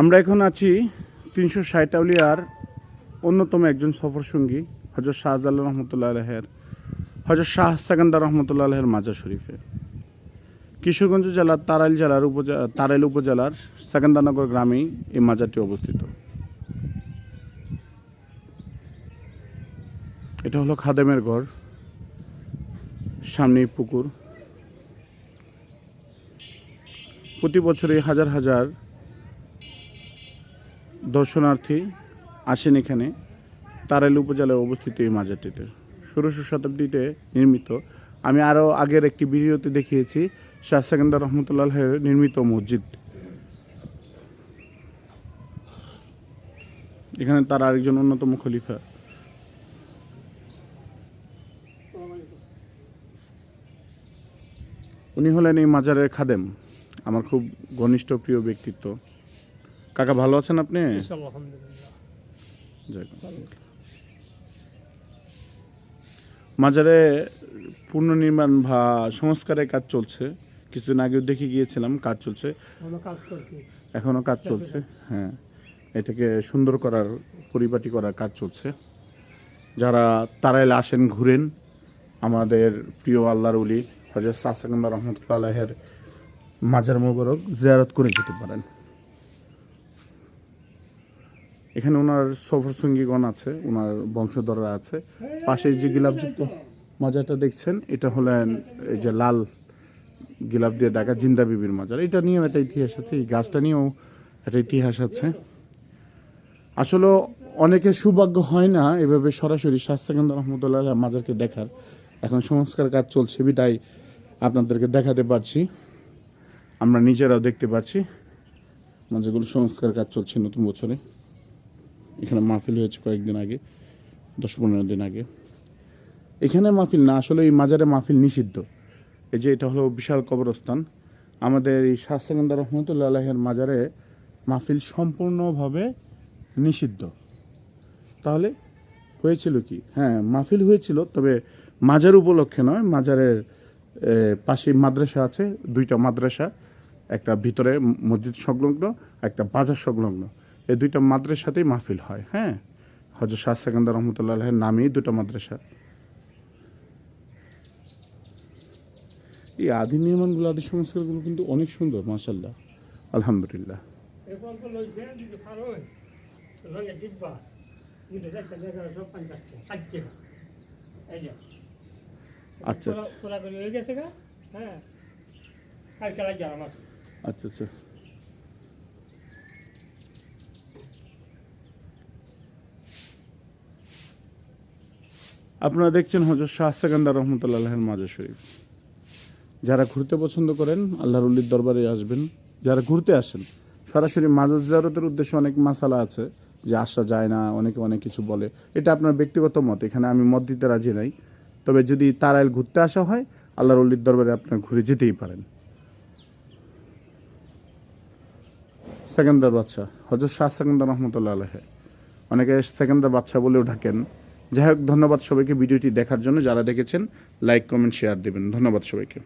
আমরা এখন আছি তিনশো ষাট আউলিয়ার অন্যতম একজন সফর সঙ্গী হজরত শাহজালাল রহমতুল্লাহ আলহের হজরত শাহ সেকান্দার রহমতুল্লাহ আলহের মাজার শরীফে। কিশোরগঞ্জ জেলার তারাইল জেলার উপজেলা তারাইল উপজেলার সেকেন্দারনগর গ্রামেই এই মাজারটি অবস্থিত। এটা হলো খাদেমের ঘর, সামনেই পুকুর। প্রতি বছরই হাজার হাজার দর্শনার্থী আসেন এখানে। তারাইল উপজেলায় অবস্থিত এই মাজারটিতে। ষোড়শ শতাব্দীতে নির্মিত। আমি আরও আগের একটি ভিডিওতে দেখিয়েছি, শাহ সেকেন্দার রহমতুল্লাহ নির্মিত মসজিদ। এখানে তার আরেকজন অন্যতম খলিফা। উনি হলেন এই মাজারের খাদেম, আমার খুব ঘনিষ্ঠ প্রিয় ব্যক্তিত্ব। কাকা ভালো আছেন আপনি? মাজারে পুনর্নির্মাণ বা সংস্কারের কাজ চলছে। কিছুদিন আগেও দেখে গিয়েছিলাম কাজ চলছে। এখনও কাজ চলছে। হ্যাঁ। এটাকে সুন্দর করার পরিপাটি করার কাজ চলছে। যারা তারাইলে আসেন ঘুরেন। আমাদের প্রিয় আল্লাহর উলি হজরত সাসাকান্দা রহমতুল্লাহ আলাহের মাজার মোবারক জিয়ারত করে যেতে পারেন। এখানে ওনার সফর সঙ্গীগণ আছে, ওনার বংশধররা আছে। পাশে যে গিলাপযুক্ত মাজারটা দেখছেন, এটা হলেন এই যে লাল গিলাপ দিয়ে ডাকা জিন্দা বিবির মাজার। এটা নিয়েও একটা ইতিহাস আছে, এই গাছটা নিয়েও একটা ইতিহাস আছে। আসলে অনেকের সৌভাগ্য হয় না এভাবে সরাসরি স্বাস্থ্যকেন্দ্র রহমতুল্লাহ মাজারকে দেখার। এখন সংস্কার কাজ চলছে, বিদায় আপনাদেরকে দেখাতে পারছি। আমরা নিজেরাও দেখতে পাচ্ছি। মাজারগুলো সংস্কার কাজ চলছে নতুন বছরে। এখানে মাহফিল হয়েছে কয়েকদিন আগে, দশ পনেরো দিন আগে। এখানে মাহফিল না, আসলে এই মাজারে মাহফিল নিষিদ্ধ। এই যে এটা হলো বিশাল কবরস্থান। আমাদের এই শাস্তাকান্দা রহমতুল্লা আলহের মাজারে মাহফিল সম্পূর্ণভাবে নিষিদ্ধ। তাহলে হয়েছিল কি? হ্যাঁ মাহফিল হয়েছিল, তবে মাজার উপলক্ষে নয়, মাজারের পাশে মাদ্রাসা আছে, দুইটা মাদ্রাসা, একটা ভিতরে মসজিদ সংলগ্ন, একটা বাজার সংলগ্ন। এই দুইটা মাদ্রাসাতেই মাহফিল হয় হ্যাঁ? হজরত শাহ সেকান্দার রহমতুল্লাহ নামেই দুটো মাদ্রাসা। এই আদি নির্মাণগুলো আদি সংস্কারগুলো কিন্তু অনেক সুন্দর মাসাল্লাহ আলহামদুলিল্লাহ। আচ্ছা আচ্ছা। আচ্ছা যদি পারো লইলে দিব্বা কিন্তু একটা জায়গা সব পঞ্চাশ টাকা ষাট টাকা এই যে আচ্ছা, তোলা- তোলা করে হয়ে গেছে গা হ্যাঁ কালকে লাগে আমার আচ্ছা আচ্ছা আপনারা দেখছেন হজরত শাহ সেকান্দার রহমতুল্লাহের মাজার শরীফ। যারা ঘুরতে পছন্দ করেন, আল্লাহর উল্লির দরবারে আসবেন। যারা ঘুরতে আসেন, সরাসরি মাজার জিয়ারতের উদ্দেশ্যে অনেক মাসালা আছে যে আসা যায় না, অনেকে অনেক কিছু বলে। এটা আপনার ব্যক্তিগত মত, এখানে আমি মত দিতে রাজি নাই। তবে যদি তারাইল ঘুরতে আসা হয়, আল্লাহর উল্লির দরবারে আপনার ঘুরে যেতেই পারেন। সেকেন্দার বাচ্চা হজরত শাহ সেকেন্দার রহমতুল্লাহ আলহে। অনেকে সেকেন্দার বাচ্চা বলেও ডাকেন যাই হোক ধন্যবাদ সবাইকে ভিডিওটি দেখার জন্য। যারা দেখেছেন, লাইক, কমেন্ট শেয়ার দেবেন। ধন্যবাদ সবাইকে।